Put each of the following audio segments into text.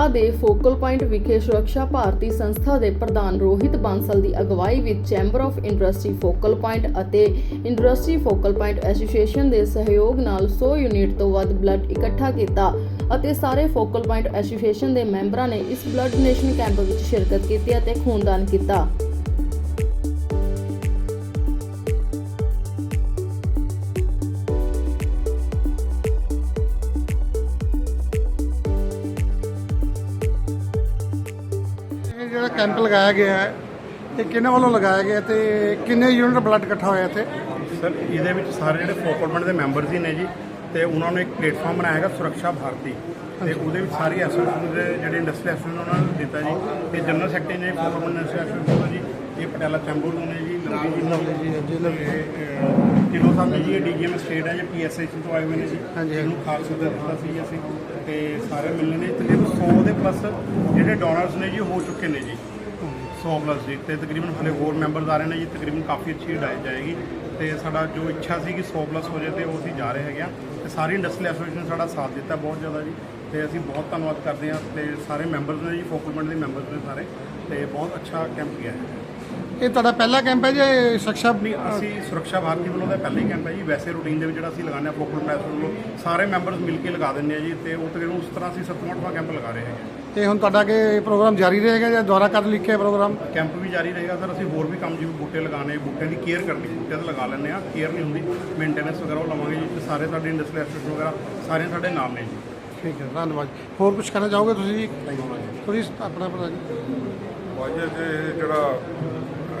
ਪਟਿਆਲਾ ਦੇ focal point ਵਿਖੇ ਸੁਰੱਖਿਆ ਭਾਰਤੀ ਸੰਸਥਾ ਦੇ ਪ੍ਰਧਾਨ ਰੋਹਿਤ ਬਾਂਸਲ ਦੀ ਅਗਵਾਈ ਵਿੱਚ chamber of industry focal point ਅਤੇ ਇੰਡਸਟਰੀ ਫੋਕਲ ਪੁਆਇੰਟ ਐਸੋਸੀਏਸ਼ਨ ਦੇ ਸਹਿਯੋਗ ਨਾਲ 100 ਯੂਨਿਟ ਤੋਂ ਵੱਧ ਬਲੱਡ ਇਕੱਠਾ ਕੀਤਾ ਅਤੇ ਸਾਰੇ ਫੋਕਲ ਪੁਆਇੰਟ ਐਸੋਸੀਏਸ਼ਨ ਦੇ ਮੈਂਬਰਾਂ ਨੇ ਇਸ ਬਲੱਡ ਡੋਨੇਸ਼ਨ ਕੈਂਪ ਵਿੱਚ ਸ਼ਿਰਕਤ ਕੀਤੀ ਅਤੇ ਖੂਨਦਾਨ ਕੀਤਾ। ਜਿਹੜਾ ਕੈਂਪ ਲਗਾਇਆ ਗਿਆ ਹੈ ਇਹ ਕਿਹਨਾਂ ਵੱਲੋਂ ਲਗਾਇਆ ਗਿਆ ਤੇ ਕਿੰਨੇ ਯੂਨਿਟ ਬਲੱਡ ਇਕੱਠਾ ਹੋਇਆ ਇੱਥੇ? ਸਰ ਇਹਦੇ ਵਿੱਚ ਸਾਰੇ ਜਿਹੜੇ ਫੋਕਲਮੈਂਟ ਦੇ ਮੈਂਬਰਸ ਹੀ ਨੇ ਜੀ ਤੇ ਉਹਨਾਂ ਨੇ ਇੱਕ ਪਲੇਟਫਾਰਮ ਬਣਾਇਆ ਹੈਗਾ ਸੁਰੱਖਿਆ ਭਾਰਤੀ। ਤੇ ਉਹਦੇ ਵਿੱਚ ਸਾਰੀ ਐਸੋਸੀਏਸ਼ਨ ਦੇ ਜਿਹੜੇ ਇੰਡਸਟਰੀ ਐਸੋਸੀਏਸ਼ਨ ਉਹਨਾਂ ਨੂੰ ਦਿੱਤਾ ਜੀ ਤੇ ਜਨਰਲ ਸੈਕਟਰੀ ਨੇ ਫੋਕਲਮੈਂਟ ਐਸੋਸੀਏਸ਼ਨ ਜੀ ਇਹ ਪਟਿਆਲਾ ਚੈਂਬਰ ਤੋਂ ਨੇ ਜੀ ਲਵਲੀ ਜੀ ਕਿਲੋ ਸਾਹਿਬ ਜੀ ਇਹ ਡੀਜੀਐਮ ਸਟੇਟ ਹੈ ਜੀ ਪੀਐਸਆਈ ਤੋਂ ਆਏ ਹੋਏ ਨੇ ਜੀ। ਹਾਂਜੀ। ਇਹਨੂੰ ਖਾਸ ਸੱਦਾ ਦਿੱਤਾ ਸੀ ਅਸੀਂ ਤੇ ਸਾਰੇ ਮਿਲਣੇ ਨੇ। ਤਕਰੀਬਨ 100 ਦੇ ਪਲੱਸ ਜਿਹੜੇ ਡੋਨਰਸ ਨੇ ਜੀ ਹੋ ਚੁੱਕੇ ਨੇ ਜੀ। 100 ਪਲੱਸ ਜੀ ਤੇ ਤਕਰੀਬਨ ਹਲੇ ਹੋਰ ਮੈਂਬਰਸ ਆ ਰਹੇ ਨੇ ਜੀ ਤਕਰੀਬਨ ਕਾਫੀ ਅੱਛੀ ਹਦਾਇਤ ਜਾਏਗੀ। ਤੇ ਸਾਡਾ ਜੋ ਇੱਛਾ ਸੀ ਕਿ 100 ਪਲੱਸ ਹੋ ਜਾਏ ਤੇ ਉਹ ਅਸੀਂ ਜਾ ਰਹੇ ਹੈਗੇ ਆ ਤੇ ਸਾਰੀ ਇੰਡਸਟਰੀ ਐਸੋਸੀਏਸ਼ਨ ਸਾਡਾ ਸਾਥ ਦਿੱਤਾ ਬਹੁਤ ਜ਼ਿਆਦਾ ਜੀ। ਤੇ ਅਸੀਂ ਬਹੁਤ ਧੰਨਵਾਦ ਕਰਦੇ ਹਾਂ। ਤੇ ਸਾਰੇ ਮੈਂਬਰਸ ਨੇ ਜੀ ਫੋਕਲਮੈਂਟ ਦੇ ਮੈਂਬਰਸ ਨੇ ਸਾਰੇ। ਤੇ ਬਹੁਤ ਅੱਛਾ ਕੈਂਪ ਗਿਆ ਹੈ। ਇਹ ਤੁਹਾਡਾ ਪਹਿਲਾ ਕੈਂਪ ਹੈ ਜੀ ਸੁਰੱਖਿਆ ਨਹੀਂ ਅਸੀਂ ਸੁਰੱਖਿਆ ਭਾਰਤੀ ਵੱਲੋਂ ਦਾ ਪਹਿਲਾ ਹੀ ਕੈਂਪ ਹੈ ਜੀ। ਵੈਸੇ ਰੂਟੀਨ ਦੇ ਵਿੱਚ ਜਿਹੜਾ ਅਸੀਂ ਲਗਾਉਂਦੇ ਹਾਂ ਫੋਕਲ ਪ੍ਰੈਸ ਵੱਲੋਂ ਸਾਰੇ ਮੈਂਬਰਸ ਮਿਲ ਕੇ ਲਗਾ ਦਿੰਦੇ ਆ ਜੀ ਤੇ ਉਹ ਤਕਰੀਬਨ ਉਸ ਤਰ੍ਹਾਂ ਅਸੀਂ 7ਵਾਂ ਕੈਂਪ ਲਗਾ ਰਹੇ ਹੈਗੇ ਤੇ ਹੁਣ ਤੁਹਾਡਾ ਕਿ ਪ੍ਰੋਗਰਾਮ ਜਾਰੀ ਰਹੇਗਾ ਜਾਂ ਦੁਆਰਾ ਕਦ ਲਿਖਿਆ ਪ੍ਰੋਗਰਾਮ ਕੈਂਪ ਵੀ ਜਾਰੀ ਰਹੇਗਾ ਸਰ ਅਸੀਂ ਹੋਰ ਵੀ ਕੰਮ ਜਿਵੇਂ ਬੂਟੇ ਲਗਾਉਣੇ ਬੂਟੇ ਦੀ ਕੇਅਰ ਕਰਨੀ ਬੂਟੇ ਤਾਂ ਲਗਾ ਲੈਂਦੇ ਆ ਕੇਅਰ ਨਹੀਂ ਹੁੰਦੀ ਮੇਨਟੇਨੈਂਸ ਵਗੈਰਾ ਉਹ ਲਵਾਂਗੇ ਜੀ ਤੇ ਸਾਰੇ ਸਾਡੇ ਇੰਡਸਟਰੀ ਐਸੋਸੀਏਸ਼ਨ ਵਗੈਰਾ ਸਾਰੇ ਸਾਡੇ ਨਾਲ ਨੇ ਜੀ। ਠੀਕ ਹੈ ਧੰਨਵਾਦ ਹੋਰ ਕੁਝ ਕਹਿਣਾ ਚਾਹੋਗੇ ਤੁਸੀਂ ਤੁਸੀਂ ਆਪਣਾ ਆਪਣਾ ਅੱਜ ਇਹ ਜਿਹੜਾ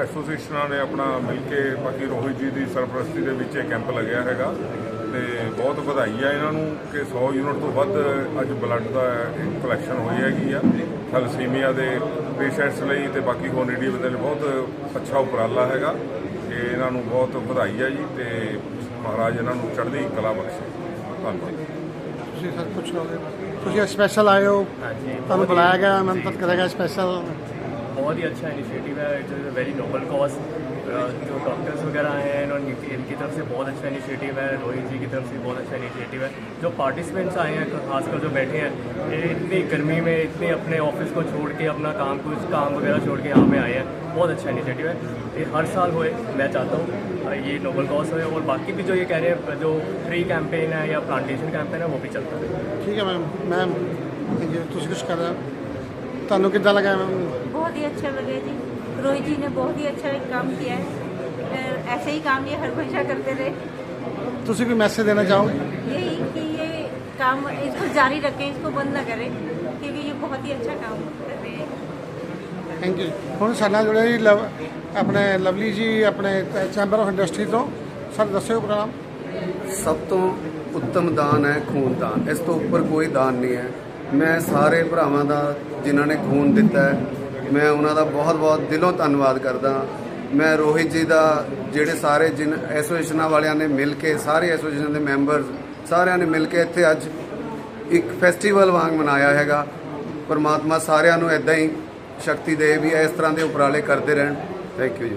ਐਸੋਸੀਏਸ਼ਨਾਂ ਨੇ ਆਪਣਾ ਮਿਲ ਕੇ ਬਾਕੀ ਰੋਹਿਤ ਜੀ ਦੀ ਸਰਪ੍ਰਸਤੀ ਦੇ ਵਿੱਚ ਇਹ ਕੈਂਪ ਲੱਗਿਆ ਹੈਗਾ ਤੇ ਬਹੁਤ ਵਧਾਈ ਆ ਇਹਨਾਂ ਨੂੰ ਕਿ 100 ਯੂਨਿਟ ਤੋਂ ਵੱਧ ਅੱਜ ਬਲੱਡ ਦਾ ਕਲੈਕਸ਼ਨ ਹੋਈ ਹੈਗੀ ਆ ਥੈਲਸੀਮੀਆ ਦੇ ਪੇਸ਼ੈਂਟਸ ਲਈ ਤੇ ਬਾਕੀ ਹੋਰ ਨੀਡੀ ਬੰਦੇ ਲਈ ਬਹੁਤ ਅੱਛਾ ਉਪਰਾਲਾ ਹੈਗਾ। ਕਿ ਇਹਨਾਂ ਨੂੰ ਬਹੁਤ ਵਧਾਈ ਆ ਜੀ ਤੇ ਮਹਾਰਾਜ ਇਹਨਾਂ ਨੂੰ ਚੜ੍ਹਦੀ ਕਲਾ ਬਖਸ਼ੇ। ਧੰਨਵਾਦ। ਤੁਸੀਂ ਸਰ ਕੁਝ ਤੁਸੀਂ ਸਪੈਸ਼ਲ ਆਏ ਹੋ। ਤੁਹਾਨੂੰ ਬੁਲਾਇਆ ਗਿਆ ਮੈਂ ਮਦਦ ਕਰੇਗਾ ਸਪੈਸ਼ਲ बहुत ही अच्छा इनिशिएटिव है it is a very noble cause जो डॉक्टर्स वगैरह आए हैं और इनकी इनकी तरफ से बहुत अच्छा इनिशिएटिव है रोहित जी की तरफ से बहुत अच्छा इनिशिएटिव है जो पार्टिसिपेंट्स आए हैं खासकर जो बैठे हैं ये इतनी गर्मी में इतने अपने ऑफिस को छोड़ के अपना काम कुछ काम वगैरह छोड़ के यहाँ पे आए हैं बहुत अच्छा इनिशिएटिव है ये हर साल होए मैं चाहता हूँ अ, ये नोबल कॉज होए और बाकी भी जो ये कह रहे हैं जो ट्री कैंपेन है या प्लांटेशन कैंपेन है वो भी चलता है ਠੀਕ ਹੈ ਮੈਮ ਮੈਮ ਤੁਸੀਂ ਕੁਝ ਕਰ ਰਹੇ ਹੋ ਤੁਹਾਨੂੰ ਕਿੱਦਾਂ ਲੱਗਾ ਮੈਮ बहुत ही अच्छा लगे जी रोहित जी ने बहुत ही अच्छा काम किया है और ऐसे ही काम ये हर हमेशा करते रहे ਤੁਸੀਂ ਕੋਈ ਮੈਸੇਜ ਦੇਣਾ ਚਾਹੋਗੇ यही कि ये काम इसको जारी रखें इसको बंद ना करें क्योंकि ये बहुत ही अच्छा काम कर रहे हैं ਥੈਂਕ ਯੂ ਹੁਣ ਸਾਡੇ ਨਾਲ ਜੁੜੇ ਜੀ ਲਵ ਆਪਣੇ ਲਵਲੀ ਜੀ ਆਪਣੇ ਚੈਂਬਰ ਆਫ ਇੰਡਸਟਰੀ ਤੋਂ ਸਰ ਦੱਸਿਓ ਪ੍ਰੋਗਰਾਮ ਸਭ ਤੋਂ ਉੱਤਮ ਦਾਨ ਹੈ ਖੂਨਦਾਨ ਇਸ ਤੋਂ ਉੱਪਰ ਕੋਈ ਦਾਨ ਨਹੀਂ ਹੈ ਮੈਂ ਸਾਰੇ ਭਰਾਵਾਂ ਦਾ ਜਿਨ੍ਹਾਂ ਨੇ ਖੂਨ ਦਿੱਤਾ ਮੈਂ ਉਹਨਾਂ ਦਾ ਬਹੁਤ-ਬਹੁਤ ਦਿਲੋਂ ਧੰਨਵਾਦ ਕਰਦਾ ਮੈਂ ਰੋਹਿਤ ਜੀ ਦਾ, ਜਿਹੜੇ ਸਾਰੇ ਜਿਨ ਐਸੋਸੀਏਸ਼ਨਾਂ ਵਾਲਿਆਂ ਨੇ ਮਿਲ ਕੇ, ਸਾਰੇ ਐਸੋਸੀਏਸ਼ਨ ਦੇ ਮੈਂਬਰਸ ਸਾਰਿਆਂ ਨੇ ਮਿਲ ਕੇ ਇੱਥੇ ਅੱਜ ਇੱਕ ਫੈਸਟੀਵਲ ਵਾਂਗ ਮਨਾਇਆ ਹੈਗਾ। ਪਰਮਾਤਮਾ ਸਾਰਿਆਂ ਨੂੰ ਇਦਾਂ ਹੀ ਸ਼ਕਤੀ ਦੇ ਵੀ ਇਸ ਤਰ੍ਹਾਂ ਦੇ ਉਪਰਾਲੇ ਕਰਦੇ ਰਹਿਣ। ਥੈਂਕ ਯੂ ਜੀ।